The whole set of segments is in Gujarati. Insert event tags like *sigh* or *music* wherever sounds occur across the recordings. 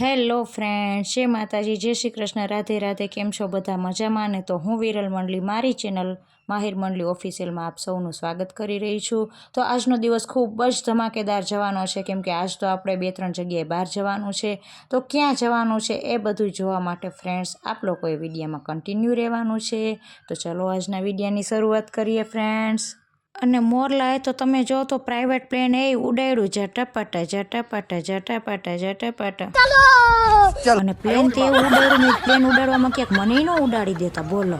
હેલો ફ્રેન્ડ જય માતાજી, જય શ્રી કૃષ્ણ, રાધે રાધે, કેમ છો બધા મજામાં? ને તો હું વિરલ મંડલી, મારી ચેનલ માહિર મંડલી ઓફિશિયલમાં આપ સૌનું સ્વાગત કરી રહી છું. તો આજનો દિવસ ખૂબ જ ધમાકેદાર જવાનો છે, કેમ કે આજ તો આપણે બે ત્રણ જગ્યાએ બહાર જવાનું છે. તો ક્યાં જવાનું છે એ બધું જોવા માટે ફ્રેન્ડ્સ, આપ લોકોએ વિડીયામાં કન્ટિન્યુ રહેવાનું છે. તો ચલો આજના વિડીયાની શરૂઆત કરીએ ફ્રેન્ડ્સ. અને મોરલાએ તો તમે જો તો પ્રાઇવેટ પ્લેન એ ઉડાડ્યું જટાપટ જટાપટ જટાપટ જટાપટ અને પ્લેન તે ઉડાડ્યું પ્લેન ઉડાડવામાં ક્યાંક મને ન ઉડાડી દેતા બોલો.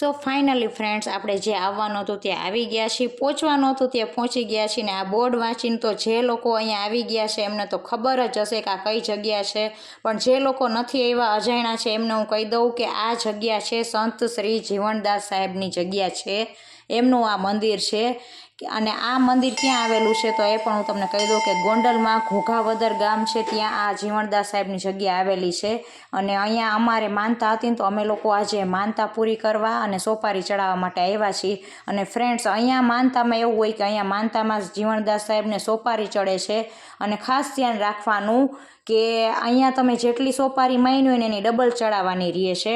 સો ફાઇનલી ફ્રેન્ડ્સ આપણે જે આવવાનું હતું ત્યાં આવી ગયા છીએ. પહોંચવાનું હતું ત્યાં પહોંચી ગયા છીએ ને આ બોર્ડ વાંચીને તો જે લોકો અહીંયા આવી ગયા છે એમને તો ખબર જ હશે કે આ કઈ જગ્યા છે. પણ જે લોકો નથી એવા અજાણ્યા છે, એમને હું કહી દઉં કે આ જગ્યા છે સંત શ્રી જીવનદાસ સાહેબની જગ્યા છે. એમનું આ મંદિર છે. અને આ મંદિર ક્યાં આવેલું છે તો એ પણ હું તમને કહી દઉં કે ગોંડલમાં ઘોઘાવદર ગામ છે, ત્યાં આ જીવણદાસ સાહેબની જગ્યા આવેલી છે. અને અહીંયા અમારે માનતા હતી તો અમે લોકો આજે માનતા પૂરી કરવા અને સોપારી ચડાવવા માટે આવ્યા છીએ. અને ફ્રેન્ડ્સ અહીંયા માનતામાં એવું હોય કે અહીંયા માનતામાં જીવણદાસ સાહેબને સોપારી ચડે છે. અને ખાસ ધ્યાન રાખવાનું કે અહીંયા તમે જેટલી સોપારી માની હોય ને એની ડબલ ચડાવવાની રહે છે.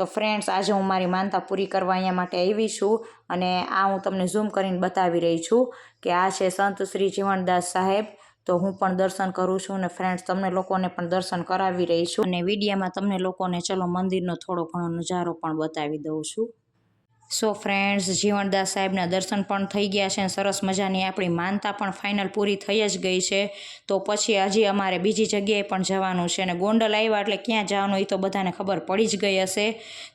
તો ફ્રેન્ડ્સ આજે હું મારી માનતા પૂરી કરવા અહીંયા માટે આવી છું અને આ હું તમને ઝૂમ કરીને બતાવી રહી છું કે આ છે સંત શ્રી જીવણદાસ સાહેબ. તો હું પણ દર્શન કરું છું અને ફ્રેન્ડ્સ તમને લોકોને પણ દર્શન કરાવી રહી છું અને વિડીયામાં તમને લોકોને, ચલો મંદિરનો થોડો ઘણો નજારો પણ બતાવી દઉં છું. સો ફ્રેન્ડ્સ જીવણદાસ સાહેબના દર્શન પણ થઈ ગયા છે અને સરસ મજાની આપણી માનતા પણ ફાઇનલ પૂરી થઈ જ ગઈ છે. તો પછી હજી અમારે બીજી જગ્યાએ પણ જવાનું છે અને ગોંડલ આવ્યા એટલે ક્યાં જવાનું એ તો બધાને ખબર પડી જ ગઈ હશે.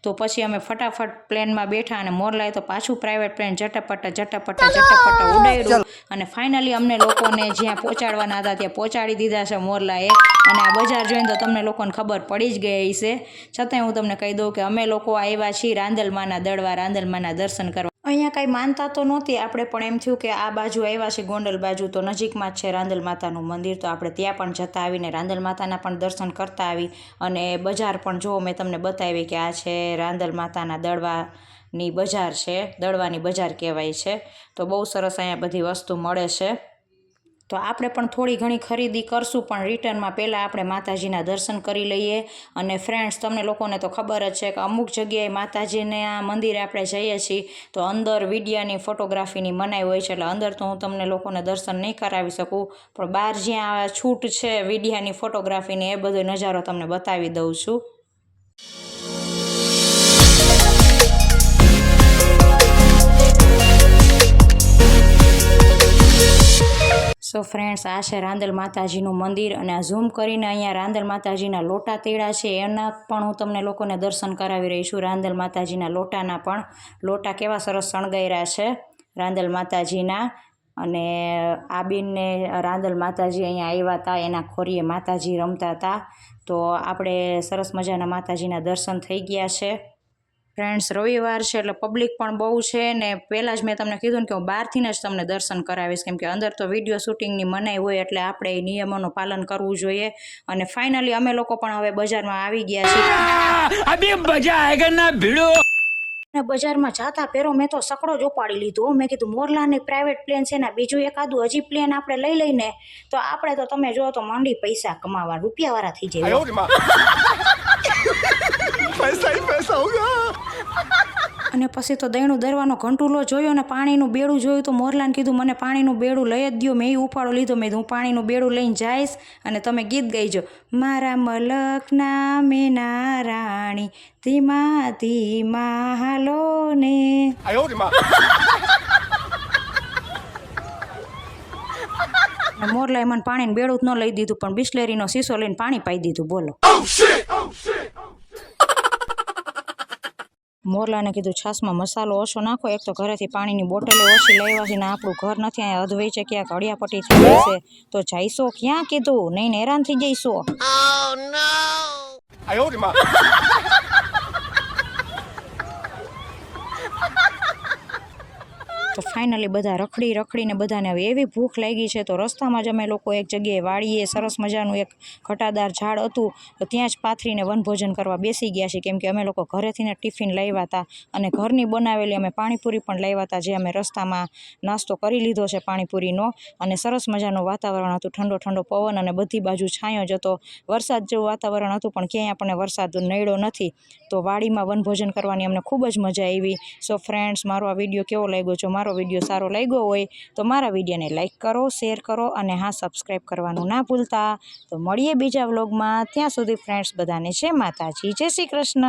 તો પછી અમે ફટાફટ પ્લેનમાં બેઠા અને મોરલાએ તો પાછું પ્રાઇવેટ પ્લેન ઝટપટ ઝટપટ ઝટપટ ઉડાડ્યું. અને ફાઇનલી અમને લોકોને જ્યાં પહોંચાડવાના હતા ત્યાં પહોંચાડી દીધા છે મોરલાએ અને આ બજાર જોઈને તો તમને લોકોને ખબર પડી જ ગઈ છે છતાંય હું તમને કહી દઉં કે અમે લોકો આવ્યા છીએ રાંદલમાના દળવા રાંદલમાના દર્શન કરવા. અહીંયા કાંઈ માનતા તો નહોતી. આપણે પણ એમ થયું કે આ બાજુ આવ્યા છે ગોંડલ બાજુ, તો નજીકમાં જ છે રાંદલ માતાનું મંદિર. તો આપણે ત્યાં પણ જતા આવીને રાંદલ માતાના પણ દર્શન કરતા આવી. અને બજાર પણ જો મેં તમને બતાવી કે આ છે રાંદલ માતાના દળવાની બજાર છે. દળવાની બજાર કહેવાય છે. તો બહુ સરસ અહીંયા બધી વસ્તુ મળે છે. તો આપણે પણ થોડી ઘણી ખરીદી કરશું, પણ રિટર્નમાં પહેલાં આપણે માતાજીના દર્શન કરી લઈએ. અને ફ્રેન્ડ્સ તમને લોકોને તો ખબર જ છે કે અમુક જગ્યાએ માતાજીના મંદિરે આપણે જઈએ છીએ, તો અંદર વિડિયાની ફોટોગ્રાફીની મનાઈ હોય છે, એટલે અંદર તો હું તમને લોકોને દર્શન નહીં કરાવી શકું. પણ બહાર જ્યાં આ છૂટ છે વિડિયાની ફોટોગ્રાફીની એ બધો નજારો તમને બતાવી દઉં છું. સો ફ્રેન્ડ્સ આ છે રાંદલ માતાજીનું મંદિર અને આ ઝૂમ કરીને અહીંયા રાંદલ માતાજીના લોટા તેડા છે. એના પણ હું તમને લોકોને દર્શન કરાવી રહી છું. રાંદલ માતાજીના લોટાના પણ લોટા કેવા સરસ શણગાર્યા છે રાંદલ માતાજીના. અને આ બેનને રાંદલ માતાજી અહીંયા આવ્યા હતા. એના ખોરીએ માતાજી રમતા હતા. તો આપણે સરસ મજાના માતાજીના દર્શન થઈ ગયા છે. ફ્રેન્ડ્સ રવિવાર છે એટલે પબ્લિક પણ બહુ છે ને પહેલાં જ મેં તમને કીધું ને કે હું બહારથીને જ તમને દર્શન કરાવીશ કેમ કે અંદર તો વીડિયો શૂટિંગની મનાઈ હોય એટલે આપણે એ નિયમોનું પાલન કરવું જોઈએ અને ફાઇનલી અમે લોકો પણ હવે બજારમાં આવી ગયા છીએ. બજારમાં જાતા પહેરો મેં તો સકડો જ ઉપાડી લીધો મેં કીધું મોરલાની પ્રાઇવેટ પ્લેન છે ને બીજું એકાદું હજી પ્લેન આપણે લઈ લઈને તો આપણે તો તમે જો તો માંડી પૈસા કમાવા રૂપિયાવાળા થઈ જાય પૈસા પૈસા અને પછી તો દહીણું દરવાનો ઘંટુલો જોયો અને પાણીનું બેડું જોયું તો મોરલાને કીધું મને પાણીનું બેડું લઈ જ દો મેં એ ઉપાડો લીધો. મેં હું પાણીનું બેડું લઈને જઈશ અને તમે ગીત ગાઈજો મારા મલકના મેના રાણી ધીમા ધીમા હાલો ને. મોરલાએ મને પાણીનું બેડું જ ન લઈ દીધું પણ બિસ્લેરીનો શીશો લઈને પાણી પાઈ દીધું. બોલો. મોરલાને કીધું છાશમાં મસાલો ઓછો નાખો એક તો ઘરેથી પાણીની બોટલો ઓછી લાવ્યા છે ને આપણું ઘર નથી અહીંયા અધવાઈ છે ક્યાંક અડિયાપટ્ટી થઈ ગઈ છે. તો જઈશો? ક્યાં કીધું? નહીં ને હેરાન થઈ જઈશો. *laughs* તો ફાઇનલી બધા રખડી રખડીને બધાને હવે એવી ભૂખ લાગી છે, તો રસ્તામાં જ અમે લોકો એક જગ્યાએ વાડીએ સરસ મજાનું એક ઘટાદાર ઝાડ હતું, તો ત્યાં જ પાથરીને વનભોજન કરવા બેસી ગયા છીએ, કેમ કે અમે લોકો ઘરેથીને ટિફિન લાવ્યા હતા અને ઘરની બનાવેલી અમે પાણીપુરી પણ લાવ્યા હતા, જે અમે રસ્તામાં નાસ્તો કરી લીધો છે પાણીપુરીનો. અને સરસ મજાનું વાતાવરણ હતું, ઠંડો ઠંડો પવન અને બધી બાજુ છાંયો જ હતો. વરસાદ જેવું વાતાવરણ હતું, પણ ક્યાંય આપણને વરસાદ નડ્યો નથી. તો વાડીમાં વનભોજન કરવાની અમને ખૂબ જ મજા આવી. સો ફ્રેન્ડ્સ મારો આ વીડિયો કેવો લાગ્યો? જો મારો વીડિયો સારો લાગ્યો હોય તો મારા વિડીયોને લાઇક કરો, શેર કરો અને હા, સબસ્ક્રાઈબ કરવાનું ના ભૂલતા. તો મળીએ બીજા વ્લોગમાં. ત્યાં સુધી ફ્રેન્ડ્સ બધાને છે માતાજી, જય શ્રી કૃષ્ણ.